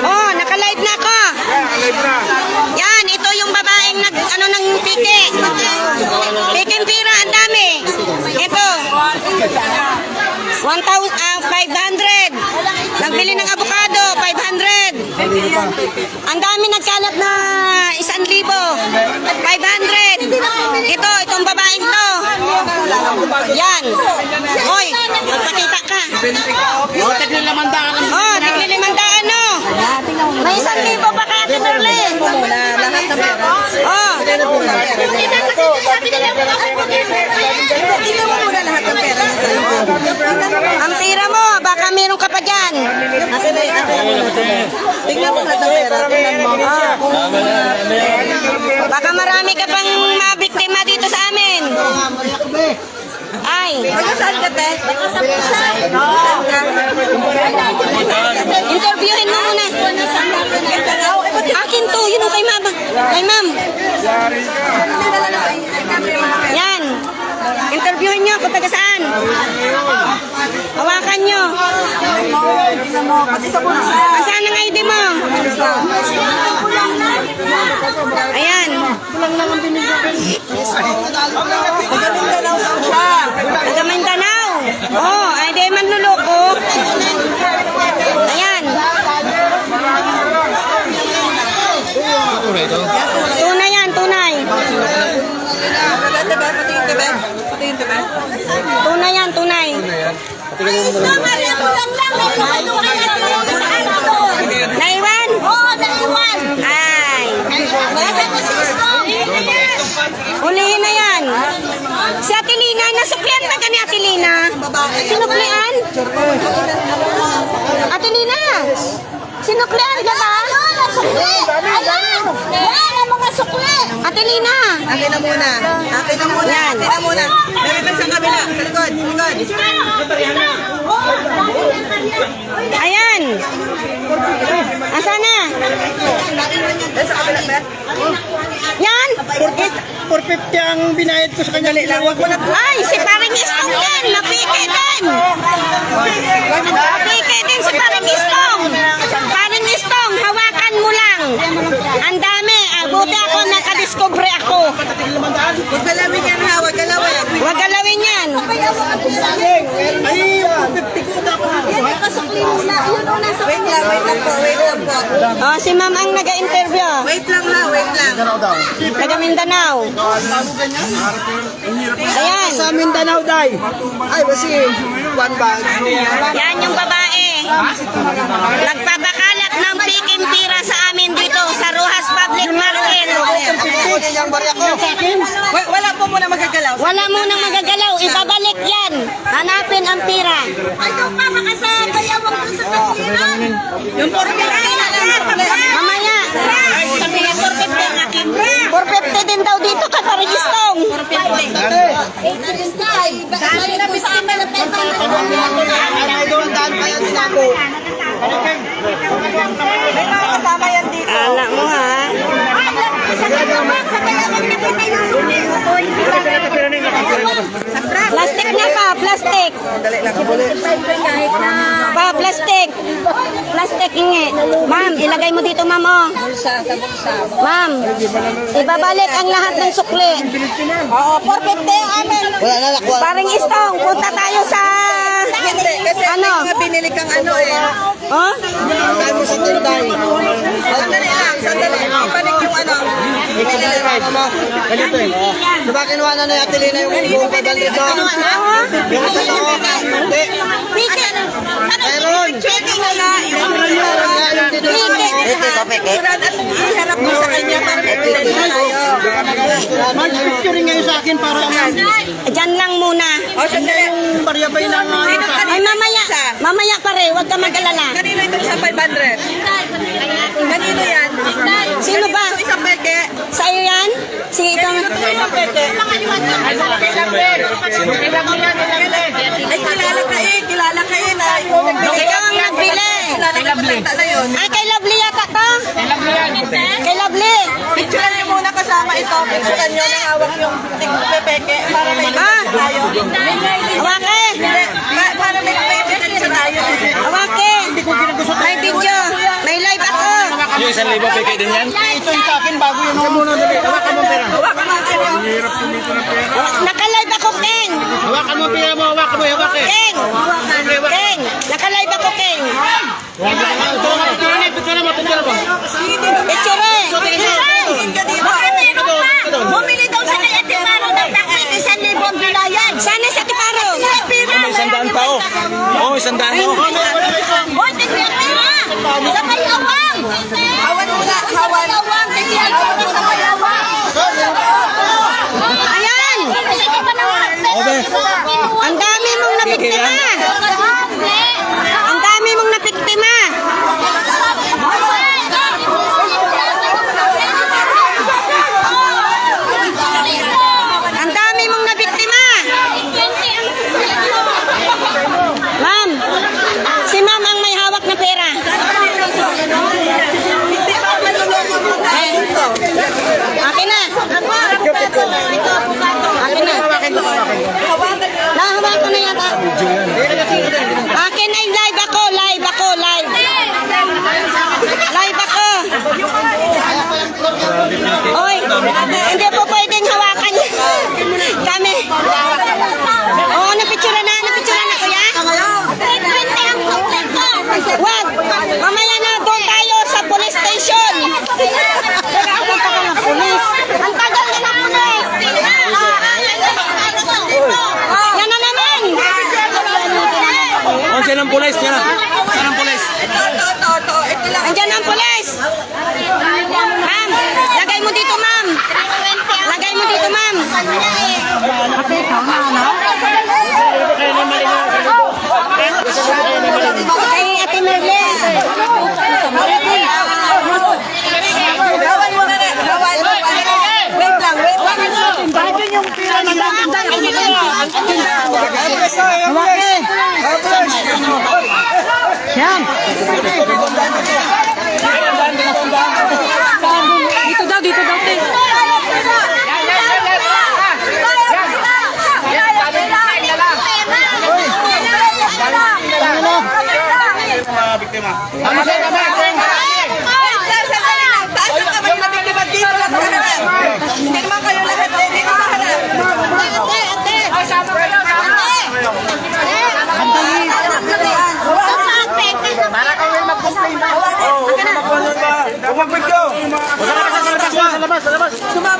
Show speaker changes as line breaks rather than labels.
Oh, naka-live na ako. Yan, ito yung babaeng nag, ano, ng pike. Pike pira, ang dami. Ito. 1,000, ah, 500. Nagbili ng avocado, 500. Ang dami nagkalat na 1,000. 500. Ito, itong babaeng to. Yan. Hoy, magpakita ka. Libo pa kaya si Merlin.
lahat ng pera.
Oh,
Tingnan mo muna lahat ng pera niya sa loob.
ang pira mo, baka meron ka pa dyan.
Akin na, akin na. Tingnan mo lahat ng pera. Tingnan mo.
Baka marami ka pang mabiktima dito sa amin. Ay,
Taga saan ka, te? Saan ka?
interviewin mo muna. Akin to, yun ang kay Kay ma'am. Yan. Interviewin nyo kung taga saan. Hawakan nyo.
Pati sa bulsa.
Asan ang ID mo? Ayan.
Saan?
Taga Mindanao. Oh, ay Naiwan? Oo, naiwan. Ay. Ulihin na yan. Si Atilina, nasuklian ba ka ni Atilina? Sinuklian? Atilina, sinuklian ka ba? Sukli! Ayan! Yan ang mga sukli! Atilina!
Akin na muna. Akin na muna. Akin na muna. Meron pa sa kabila. Sa likod. Sa likod.
Ayan! Asa na?
Eh, sa kabila ba?
Yan!
450 ang binayad ko sa kanya.
Huwag mo na.
Ay, si Paring Istong din! Napike din! Napike din si Paring Istong! Paring Istong, hawakan mo lang! Ang dami! Ah, buti ako, nakadiscover ako!
Huwag galawin yan ha. Huwag galawin.
Huwag galawin yan!
Ay, 50 ko dapat.
Wait lang. Wait lang po. Wait lang po.
Oh, si ma'am ang nag-interview.
Wait lang ha. Wait lang.
Taga Mindanao. Ayan.
Sa Mindanao, day. Ay, basi. One bag.
Yan yung babae. Nagpapakalat ng piking pira sa amin dito sa Rojas Public Market.
Wala po muna magagalaw.
Wala mo nang magagalaw, ibabalik yan. Hanapin ang pira. Ayaw pa makasabayawang ko sa pagkiran.
Yung 450
Mamaya. Sabihin 450 ang akin. 450 din daw dito ka parigistong.
Ay, doon, daan pa yan ako.
May mga kasama yan dito.
Kala mo ha. Plastic na pa, plastic.
Dali lang.
Pa, plastic. Plastic ingi. Ma'am, ilagay mo dito, ma'am, oh. Ma'am, ibabalik ang lahat ng sukli.
Oo, 450 ang amin.
Wala na, nakuha.
Paring istong, punta tayo sa...
Hindi, kasi
Ano?
ano? binili kang ano eh.
Oh?
Mo sa tinday.
Sandali lang, sandali. Yung ano.
Ikaw ba yung mo? Ganito eh. Diba kinuha na ni Atelina yung buong pedal dito? Yung sa loob. Hindi. Meron.
Pwede nga na. At iharap mo sa kanya para tayo.
March picturing ngayon sa akin para
Diyan lang muna.
O, sandali.
yung barya ba yun ang
Ay, mamaya.
isa?
Mamaya pare, huwag ka mag-alala.
Kanino itong isang 500? Kanino yan?
Sino ba?
Isang peke.
Sa'yo yan? Sige,
isang peke? Ay, kilala ka eh. Kilala ka eh. Na,
Ikaw ang nagbili.
Na.
Ay, kay Lovely yata to? Kay Lovely.
Picturean niyo muna kasama ito. Picturean niyo ng hawak yung peke para may
Ah.
tayo.
Hawake.
Hindi, pa- para may may tayo.
Hawake.
Hindi ko ginagawa
isang libo, peke din yan.
Ito yung akin, bago yun. Hawakan mo dali. Hawakan mo ang pera.
Nakalive ako, King.
Hawakan mo ang pera mo. Hawakan mo. Hawakan.
King. King. Nakalive ako, King.
Picture mo, picture mo.
Picture eh.
Bumili daw sa kay Ate Maro ng takit, isang libong bilayan.
Sana sa Tiparo.
May isang daan pa, oh. Oo, isang daan, oh.
Hoy, tingnan pera! Sa may awang!
Hawan muna,
Sa
hawan.
may awang, tingnan mo sa may awang!
Ayan.
Sige pa naman.
Obe.
Ang dami mong nabiktima. Ang dami mong nabiktima. Ang dami mong nabiktima. Ma'am, si ma'am ang may hawak na pera. Eh, Akin na. Akin na. Nahawakan ko na yata. Akin ay live ako, live ako, live. Live ako. Oy, hindi po pwedeng hawakan. Kami. Oo, napictura na, napictura na kuya. Wag, mamaya na doon tayo sa police station. Teka, punta ka ng police. Ang tagal na ng police. Yan na naman.
Oh, siya ng pulis, siya na. Siya ng pulis.
Ito, ito, ito, ito. Ito lang.
Andiyan ang pulis. Ma'am, lagay mo dito, ma'am. Lagay mo dito, ma'am. Kay Ate Merle.
Hawan muna na. Hawan, hawan. Wait lang, wait lang.
Dito
Come on.